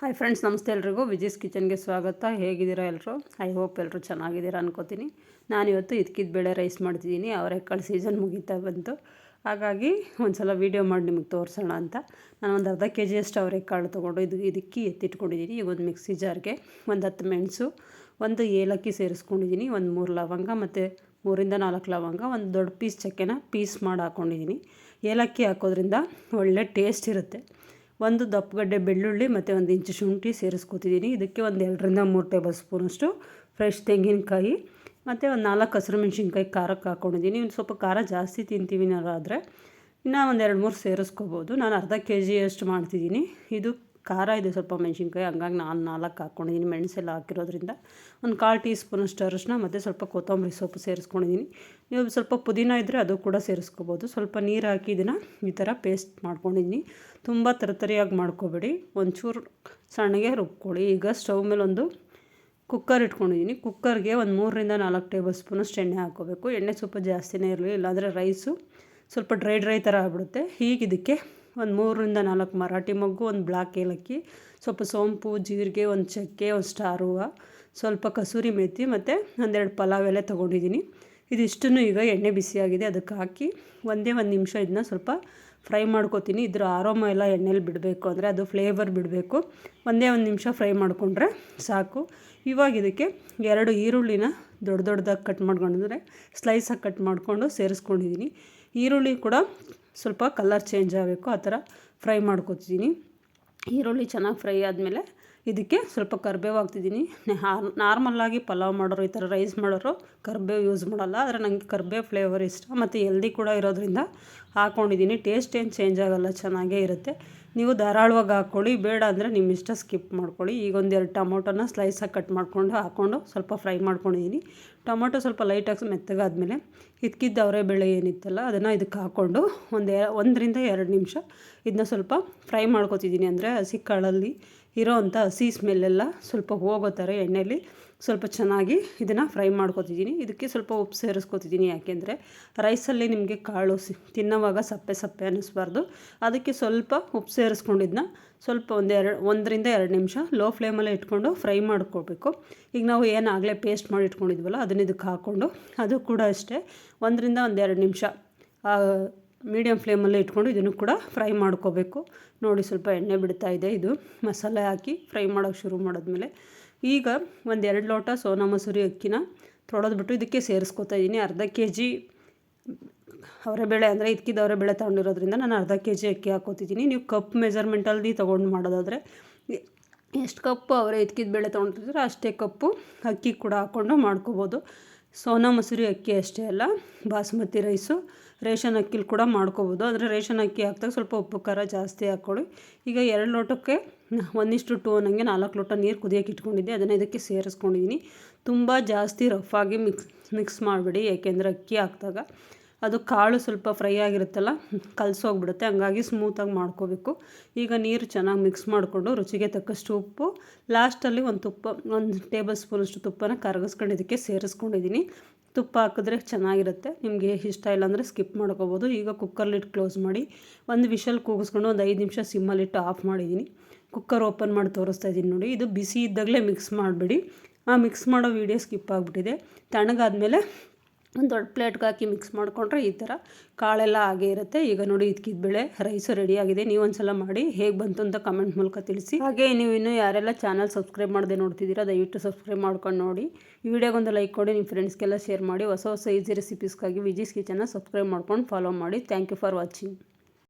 Hi friends ನಮಸ್ತೆ ಎಲ್ರಿಗೂ. ವಿಜೀಸ್ ಕಿಚನ್ಗೆ ಸ್ವಾಗತ. ಹೇಗಿದ್ದೀರಾ ಎಲ್ಲರೂ ಐ ಹೋಪ್ ಎಲ್ಲರೂ ಚೆನ್ನಾಗಿದ್ದೀರಾ ಅನ್ಕೋತೀನಿ. ನಾನಿವತ್ತು ಇದಕ್ಕಿದ್ದ ಬೇಳೆ ರೈಸ್ ಮಾಡ್ತಿದ್ದೀನಿ. ಅವರೆಕಾಳು ಸೀಸನ್ ಮುಗೀತಾ ಬಂತು. ಹಾಗಾಗಿ ಒಂದು ಸಲ ವೀಡಿಯೋ ಮಾಡಿ ನಿಮಗೆ ತೋರಿಸೋಣ ಅಂತ. ನಾನು ಒಂದು ಅರ್ಧ ಕೆ ಜಿಯಷ್ಟು ಅವರೆಕಾಳು ತೊಗೊಂಡು ಇದು ಇದಕ್ಕೆ ಎತ್ತಿಟ್ಕೊಂಡಿದ್ದೀನಿ ಈಗ ಒಂದು ಮಿಕ್ಸಿ ಜಾರ್ಗೆ ಒಂದು ಹತ್ತು ಮೆಣಸು, ಒಂದು ಏಲಕ್ಕಿ ಸೇರಿಸ್ಕೊಂಡಿದ್ದೀನಿ ಒಂದು ಮೂರು ಲವಂಗ ಮತ್ತು ಮೂರಿಂದ ನಾಲ್ಕು ಲವಂಗ, ಒಂದು ದೊಡ್ಡ ಪೀಸ್ ಚಕ್ಕೆನ ಪೀಸ್ ಮಾಡಿ ಹಾಕ್ಕೊಂಡಿದ್ದೀನಿ ಏಲಕ್ಕಿ ಹಾಕೋದ್ರಿಂದ ಒಳ್ಳೆ ಟೇಸ್ಟ್ ಇರುತ್ತೆ. ಒಂದು ದಪ್ಪಗಡ್ಡೆ ಬೆಳ್ಳುಳ್ಳಿ ಮತ್ತು ಒಂದು ಇಂಚು ಶುಂಠಿ ಸೇರಿಸ್ಕೊತಿದ್ದೀನಿ. ಇದಕ್ಕೆ ಒಂದು ಎರಡರಿಂದ ಮೂರು ಟೇಬಲ್ ಸ್ಪೂನಷ್ಟು ಫ್ರೆಶ್ ತೆಂಗಿನಕಾಯಿ ಮತ್ತು ಒಂದು ನಾಲ್ಕು ಹಸಿರು ಮೆಣಸಿನ್ಕಾಯಿ ಖಾರಕ್ಕೆ ಹಾಕ್ಕೊಂಡಿದ್ದೀನಿ ಇನ್ನು ಸ್ವಲ್ಪ ಖಾರ ಜಾಸ್ತಿ ತಿಂತೀವಿ ಆದರೆ ಇನ್ನೂ ಒಂದು ಎರಡು ಮೂರು ಸೇರಿಸ್ಕೋಬೋದು. ನಾನು ಅರ್ಧ ಕೆ ಜಿಯಷ್ಟು ಮಾಡ್ತಿದ್ದೀನಿ. ಇದು ಖಾರ ಇದೆ ಸ್ವಲ್ಪ ಮೆಣಸಿನ್ಕಾಯಿ, ಹಂಗಾಗಿ ನಾನು ನಾಲ್ಕು ಹಾಕ್ಕೊಂಡಿದ್ದೀನಿ ಮೆಣಸೆಲ್ಲ ಹಾಕಿರೋದ್ರಿಂದ ಒಂದು ಕಾಲು ಟೀ ಸ್ಪೂನಷ್ಟು ಅರಶಿನ ಮತ್ತು ಸ್ವಲ್ಪ ಕೊತ್ತಂಬರಿ ಸೊಪ್ಪು ಸೇರಿಸ್ಕೊಂಡಿದ್ದೀನಿ ನೀವು ಸ್ವಲ್ಪ ಪುದೀನ ಇದ್ದರೆ ಅದು ಕೂಡ ಸೇರಿಸ್ಕೋಬೋದು. ಸ್ವಲ್ಪ ನೀರು ಹಾಕಿ ಇದನ್ನು ಈ ಥರ ಪೇಸ್ಟ್ ಮಾಡ್ಕೊಂಡಿದ್ದೀನಿ ತುಂಬ ತರತರಿಯಾಗಿ ಮಾಡ್ಕೋಬೇಡಿ. ಒಂಚೂರು ಸಣ್ಣಗೆ ರುಬ್ಕೊಳ್ಳಿ. ಈಗ ಸ್ಟವ್ ಮೇಲೆ ಒಂದು ಕುಕ್ಕರ್ ಇಟ್ಕೊಂಡಿದ್ದೀನಿ ಕುಕ್ಕರ್ಗೆ ಒಂದು ಮೂರರಿಂದ ನಾಲ್ಕು ಟೇಬಲ್ ಸ್ಪೂನಷ್ಟು ಎಣ್ಣೆ ಹಾಕ್ಕೋಬೇಕು ಎಣ್ಣೆ ಸ್ವಲ್ಪ ಜಾಸ್ತಿನೇ ಇರಲಿ, ಇಲ್ಲಾಂದರೆ ರೈಸು ಸ್ವಲ್ಪ ಡ್ರೈ ಡ್ರೈ ಥರ ಆಗ್ಬಿಡುತ್ತೆ. ಹೀಗೆ ಇದಕ್ಕೆ ಒಂದು ಮೂರರಿಂದ ನಾಲ್ಕು ಮರಾಠಿ ಮೊಗ್ಗು, ಒಂದು ಬ್ಲಾಕ್ ಏಲಕ್ಕಿ, ಸ್ವಲ್ಪ ಸೋಂಪು, ಜೀರಿಗೆ, ಒಂದು ಚಕ್ಕೆ, ಒಂದು ಸ್ಟಾರ್ ಸ್ವಲ್ಪ ಕಸೂರಿ ಮೇಥಿ ಮತ್ತು ಒಂದೆರಡು ಪಲಾವ್ ಎಲೆ ತೊಗೊಂಡಿದ್ದೀನಿ ಇದಿಷ್ಟನ್ನು ಈಗ ಎಣ್ಣೆ ಬಿಸಿಯಾಗಿದೆ, ಅದಕ್ಕೆ ಹಾಕಿ ಒಂದೇ ಒಂದು ನಿಮಿಷ ಇದನ್ನ ಸ್ವಲ್ಪ ಫ್ರೈ ಮಾಡ್ಕೋತೀನಿ. ಇದ್ರ ಆರೋಮ ಎಲ್ಲ ಎಣ್ಣೆಲಿ ಬಿಡಬೇಕು, ಅಂದರೆ ಅದು ಫ್ಲೇವರ್ ಬಿಡಬೇಕು. ಒಂದೇ ಒಂದು ನಿಮಿಷ ಫ್ರೈ ಮಾಡಿಕೊಂಡ್ರೆ ಸಾಕು. ಇವಾಗ ಇದಕ್ಕೆ ಎರಡು ಈರುಳ್ಳಿನ ದೊಡ್ಡ ದೊಡ್ಡದಾಗಿ ಕಟ್ ಮಾಡ್ಕೊಂಡ್ರೆ ಸ್ಲೈಸಾಗಿ ಕಟ್ ಮಾಡಿಕೊಂಡು ಸೇರಿಸ್ಕೊಂಡಿದ್ದೀನಿ ಈರುಳ್ಳಿ ಕೂಡ ಸ್ವಲ್ಪ ಕಲರ್ ಚೇಂಜ್ ಆಗಬೇಕು, ಆ ಥರ ಫ್ರೈ ಮಾಡ್ಕೊತಿದ್ದೀನಿ ಈರುಳ್ಳಿ ಚೆನ್ನಾಗಿ ಫ್ರೈ ಆದಮೇಲೆ ಇದಕ್ಕೆ ಸ್ವಲ್ಪ ಕರ್ಬೇವು ಹಾಕ್ತಿದ್ದೀನಿ ನಾರ್ಮಲ್ಲಾಗಿ ಪಲಾವ್ ಮಾಡೋರು ಈ ಥರ ರೈಸ್ ಮಾಡೋರು ಕರಿಬೇವು ಯೂಸ್ ಮಾಡೋಲ್ಲ, ಆದರೆ ನನಗೆ ಕರ್ಬೇವು ಫ್ಲೇವರ್ ಇಷ್ಟ. ಮತ್ತು ಎಲ್ದಿ ಕೂಡ ಇರೋದ್ರಿಂದ ಹಾಕ್ಕೊಂಡಿದ್ದೀನಿ ಟೇಸ್ಟ್ ಏನು ಚೇಂಜ್ ಆಗೋಲ್ಲ, ಚೆನ್ನಾಗೇ ಇರುತ್ತೆ. ನೀವು ಧಾರಾಳವಾಗಿ ಹಾಕ್ಕೊಳ್ಳಿ ಬೇಡ ಅಂದರೆ ನಿಮ್ಮ ಇಷ್ಟ ಸ್ಕಿಪ್ ಮಾಡ್ಕೊಳ್ಳಿ. ಈಗ ಒಂದೆರಡು ಟೊಮೊಟೊನ ಸ್ಲೈಸಾಗಿ ಕಟ್ ಮಾಡಿಕೊಂಡು ಹಾಕ್ಕೊಂಡು ಸ್ವಲ್ಪ ಫ್ರೈ ಮಾಡ್ಕೊಂಡಿದ್ದೀನಿ ಟೊಮೊಟೊ ಸ್ವಲ್ಪ ಲೈಟಾಗಿ ಮೆತ್ತಗಾದ್ಮೇಲೆ ಅವರೇ ಬೇಳೆ ಏನಿತ್ತಲ್ಲ, ಅದನ್ನು ಇದಕ್ಕೆ ಹಾಕ್ಕೊಂಡು ಒಂದು ಒಂದರಿಂದ ಎರಡು ನಿಮಿಷ ಇದನ್ನ ಸ್ವಲ್ಪ ಫ್ರೈ ಮಾಡ್ಕೊತಿದ್ದೀನಿ. ಅಂದರೆ ಹಸಿ ಕಾಳಲ್ಲಿ ಇರೋವಂಥ ಹಸಿ ಸ್ಮೆಲ್ಲೆಲ್ಲ ಸ್ವಲ್ಪ ಹೋಗೋ ಥರ ಎಣ್ಣೆಯಲ್ಲಿ ಸ್ವಲ್ಪ ಚೆನ್ನಾಗಿ ಇದನ್ನು ಫ್ರೈ ಮಾಡ್ಕೋತಿದ್ದೀನಿ. ಇದಕ್ಕೆ ಸ್ವಲ್ಪ ಉಪ್ಪು ಸೇರಿಸ್ಕೊತಿದ್ದೀನಿ. ಯಾಕೆಂದರೆ ರೈಸಲ್ಲಿ ನಿಮಗೆ ಕಾಳು ಸಿ, ತಿನ್ನೋವಾಗ ಸಪ್ಪೆ ಸಪ್ಪೆ ಅನ್ನಿಸ್ಬಾರ್ದು. ಅದಕ್ಕೆ ಸ್ವಲ್ಪ ಉಪ್ಪು ಸೇರಿಸ್ಕೊಂಡಿದ್ದನ್ನ ಸ್ವಲ್ಪ ಒಂದು ಎರಡು, ಒಂದರಿಂದ ಎರಡು ನಿಮಿಷ ಲೋ ಫ್ಲೇಮಲ್ಲೇ ಇಟ್ಕೊಂಡು ಫ್ರೈ ಮಾಡ್ಕೋಬೇಕು. ಈಗ ನಾವು ಏನಾಗಲೇ ಪೇಸ್ಟ್ ಮಾಡಿ ಇಟ್ಕೊಂಡಿದ್ವಲ್ಲ, ಅದನ್ನ ಇದಕ್ಕೆ ಹಾಕ್ಕೊಂಡು ಅದು ಕೂಡ ಅಷ್ಟೇ, ಒಂದರಿಂದ ಒಂದು ಎರಡು ನಿಮಿಷ ಮೀಡಿಯಮ್ ಫ್ಲೇಮಲ್ಲೇ ಇಟ್ಕೊಂಡು ಇದನ್ನು ಕೂಡ ಫ್ರೈ ಮಾಡ್ಕೋಬೇಕು. ನೋಡಿ, ಸ್ವಲ್ಪ ಎಣ್ಣೆ ಬಿಡ್ತಾ ಇದೆ ಇದು, ಮಸಾಲೆ ಹಾಕಿ ಫ್ರೈ ಮಾಡೋಕ್ಕೆ ಶುರು ಮಾಡಿದ್ಮೇಲೆ. ಈಗ ಒಂದು ಎರಡು ಲೋಟ ಸೋನಾ ಮಸೂರಿ ಅಕ್ಕಿನ ತೊಳೆದ್ಬಿಟ್ಟು ಇದಕ್ಕೆ ಸೇರಿಸ್ಕೊತಾ ಇದ್ದೀನಿ ಅರ್ಧ ಕೆ ಜಿ ಅವರೆಬೇಳೆ ಅಂದರೆ ಇದಕ್ಕಿದ್ದ ಅವರೆಬೇಳೆ ತೊಗೊಂಡಿರೋದ್ರಿಂದ ನಾನು ಅರ್ಧ ಕೆ ಜಿ ಅಕ್ಕಿ ಹಾಕೋತಿದ್ದೀನಿ. ನೀವು ಕಪ್ ಮೆಜರ್ಮೆಂಟಲ್ಲಿ ತೊಗೊಂಡು ಮಾಡೋದಾದರೆ ಎಷ್ಟು ಕಪ್ಪು ಅವರೇ ಇದ್ಕಿದ ಬೇಳೆ ತೊಗೊಂಡಿರ್ತಾರೆ ಅಷ್ಟೇ ಕಪ್ಪು ಅಕ್ಕಿ ಕೂಡ ಹಾಕ್ಕೊಂಡು ಮಾಡ್ಕೋಬೋದು. ಸೋನಾ ಮಸೂರಿ ಅಕ್ಕಿ ಅಷ್ಟೇ ಅಲ್ಲ, ಬಾಸುಮತಿ ರೈಸು, ರೇಷನ್ ಅಕ್ಕಿಲಿ ಕೂಡ ಮಾಡ್ಕೋಬೋದು. ಆದರೆ ರೇಷನ್ ಅಕ್ಕಿ ಹಾಕ್ದಾಗ ಸ್ವಲ್ಪ ಉಪ್ಪು, ಖಾರ ಜಾಸ್ತಿ ಹಾಕ್ಕೊಳ್ಳಿ ಈಗ ಎರಡು ಲೋಟಕ್ಕೆ ಒಂದಿಷ್ಟು ಟೂ ಅನ್ನಂಗೆ ನಾಲ್ಕು ಲೋಟ ನೀರು ಕುದಿಯೋಕೆ ಇಟ್ಕೊಂಡಿದ್ದೆ. ಅದನ್ನು ಇದಕ್ಕೆ ಸೇರಿಸ್ಕೊಂಡಿದ್ದೀನಿ ತುಂಬ ಜಾಸ್ತಿ ರಫ್ ಆಗಿ ಮಿಕ್ಸ್ ಮಿಕ್ಸ್ ಮಾಡಬೇಡಿ. ಏಕೆಂದರೆ ಅಕ್ಕಿ ಹಾಕಿದಾಗ ಅದು ಕಾಳು ಸ್ವಲ್ಪ ಫ್ರೈ ಆಗಿರುತ್ತಲ್ಲ ಕಲಸೋಗ್ಬಿಡುತ್ತೆ ಹಂಗಾಗಿ ಸ್ಮೂತಾಗಿ ಮಾಡ್ಕೋಬೇಕು. ಈಗ ನೀರು ಚೆನ್ನಾಗಿ ಮಿಕ್ಸ್ ಮಾಡಿಕೊಂಡು ರುಚಿಗೆ ತಕ್ಕಷ್ಟು ಉಪ್ಪು ಲಾಸ್ಟಲ್ಲಿ ಒಂದು ತುಪ್ಪ, ಒಂದು ಟೇಬಲ್ ಸ್ಪೂನಷ್ಟು ತುಪ್ಪನ ಕರಗಿಸ್ಕೊಂಡು ಇದಕ್ಕೆ ಸೇರಿಸ್ಕೊಂಡಿದ್ದೀನಿ. ತುಪ್ಪ ಹಾಕಿದ್ರೆ ಚೆನ್ನಾಗಿರುತ್ತೆ. ನಿಮಗೆ ಇಷ್ಟ ಇಲ್ಲ ಅಂದರೆ ಸ್ಕಿಪ್ ಮಾಡ್ಕೋಬೋದು. ಈಗ ಕುಕ್ಕರ್ಲಿಟ್ಟು ಕ್ಲೋಸ್ ಮಾಡಿ ಒಂದು ವಿಷಲ್ ಕೂಗಿಸ್ಕೊಂಡು ಒಂದು ಐದು ನಿಮಿಷ ಸಿಮ್ಮಲ್ಲಿಟ್ಟು ಆಫ್ ಮಾಡಿದ್ದೀನಿ. ಕುಕ್ಕರ್ ಓಪನ್ ಮಾಡಿ ತೋರಿಸ್ತಾ ಇದ್ದೀನಿ ನೋಡಿ. ಇದು ಬಿಸಿ ಇದ್ದಾಗಲೇ ಮಿಕ್ಸ್ ಮಾಡಿಬಿಡಿ. ಆ ಮಿಕ್ಸ್ ಮಾಡೋ ವೀಡಿಯೋ ಸ್ಕಿಪ್ ಆಗಿಬಿಟ್ಟಿದೆ. ತಣ್ಣಗಾದ್ಮೇಲೆ ಒಂದು ದೊಡ್ಡ ಪ್ಲೇಟ್ಗೆ ಹಾಕಿ ಮಿಕ್ಸ್ ಮಾಡಿಕೊಂಡ್ರೆ ಈ ಥರ ಕಾಳೆಲ್ಲ ಹಾಗೆ ಇರುತ್ತೆ. ಈಗ ನೋಡಿ ಇದಕ್ಕಿದ ಬೆಳೆ ರೈಸು ರೆಡಿಯಾಗಿದೆ ನೀವು ಒಂದು ಸಲ ಮಾಡಿ ಹೇಗೆ ಬಂತು ಅಂತ ಕಮೆಂಟ್ ಮೂಲಕ ತಿಳಿಸಿ. ಹಾಗೆ ನೀವು ಇನ್ನೂ ಯಾರೆಲ್ಲ ಚಾನಲ್ ಸಬ್ಸ್ಕ್ರೈಬ್ ಮಾಡದೆ ನೋಡ್ತಿದ್ದೀರಾ, ದಯವಿಟ್ಟು ಸಬ್ಸ್ಕ್ರೈಬ್ ಮಾಡ್ಕೊಂಡು ನೋಡಿ. ಈ ವಿಡಿಯೋಗೊಂದು ಲೈಕ್ ಕೊಡಿ, ನಿಮ್ಮ ಫ್ರೆಂಡ್ಸ್ಗೆಲ್ಲ ಶೇರ್ ಮಾಡಿ. ಹೊಸ ಹೊಸ ಈಸಿ ರೆಸಿಪೀಸ್ಗಾಗಿ ವಿಜೀಸ್ ಕಿಚನ್ನ ಸಬ್ಸ್ಕ್ರೈಬ್ ಮಾಡ್ಕೊಂಡು ಫಾಲೋ ಮಾಡಿ. Thank you for watching